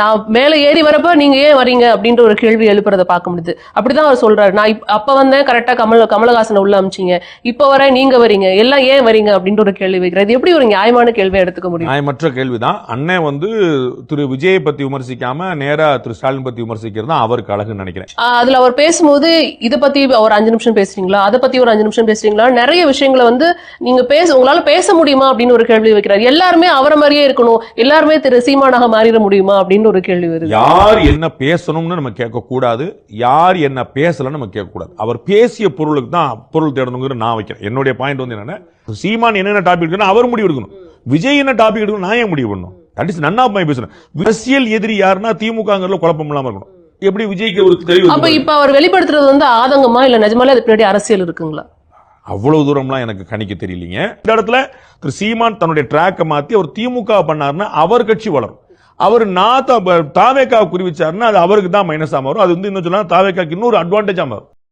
நான் மேல ஏறி வரப்ப நீங்க ஏன் வரீங்க அப்படின்ற ஒரு கேள்வி எழுப்புறத பார்க்க முடியுது. அப்படிதான் அவர் சொல்றாரு. நான் இப்ப- அப்ப வந்தேன் கரெக்டா கமல் கமலஹாசனை உள்ள அமிச்சிங்க. இப்ப வர நீங்க வரீங்க. எல்லாம் ஏன் வரீங்க அப்படின்ற ஒரு கேள்வி வைக்கிறார். இது எப்படி ஒரு நியாயமான கேள்வியை எடுத்துக்க முடியும்? நியாயமற்ற கேள்விதான். அண்ணன் வந்து திரு விஜயை பத்தி விமர்சிக்காம நேரா திரு ஸ்டாலின் பத்தி விமர்சிக்கிறது தான் அவருக்கு அழகுன்னு நினைக்கிறேன். அதுல அவர் பேசும்போது இத பத்தி ஒரு அஞ்சு நிமிஷம் பேசுறீங்களா? அதை பத்தி ஒரு அஞ்சு நிமிஷம் பேசுறீங்களா? நிறைய விஷயங்களை வந்து நீங்க பேச உங்களால பேச முடியுமா அப்படின்னு ஒரு கேள்வி வைக்கிறார். எல்லாருமே அவரை மாதிரியே இருக்கணும். எல்லாருமே திரு சீமானாக மாறிட முடியுமா அப்படின்னு ஒரு கேள்வி வருது. யார் என்ன பேசணும்னு நம்ம கேட்க கூடாது யார் என்ன பேசலன்னு நம்ம கேட்க கூடாது. அவர் பேசிய பொருளுக்கு தான் பொருள் தேடணுங்கிற நான் வைக்கிறேன். என்னுடைய பாயிண்ட் வந்து என்னன்னா சீமான் என்னென்ன டாபிக் எடுக்கணும் அவர் முடிவு எடுக்கணும். விஜய் என்ன டாபிக் எடுக்கணும் நான் ஏன் முடிவு பண்ணணும்? That is none of my பேசணும் அரசியல் எதிரி யாருன்னா திமுகங்கிறதுல குழப்பம் இல்லாம இருக்கணும். எப்படி விஜய்க்கு ஒரு தெளிவு அப்ப? இப்ப அவர் வெளிப்படுத்துறது வந்து ஆதங்கமா இல்ல நிஜமாலே அது பின்னாடி அரசியல் இருக்குங்களா? அவ்வளவு தூரம்லாம் எனக்கு கணிக்க தெரியலீங்க. இந்த இடத்துல திரு சீமான் தன்னுடைய ட்ராக்கை மாத்தி அவர் திமுக பண்ணாருன்னா அவர் கட்சி வளரும். அவர் நான் தாவேக்கா குறிவிச்சாருன்னா அது அவருக்கு தான் மைனஸா வரும் அது வந்து இன்னும் சொன்னா தாவேக்காக்கு இன்னொரு அட்வான்டேஜ் மாறும்.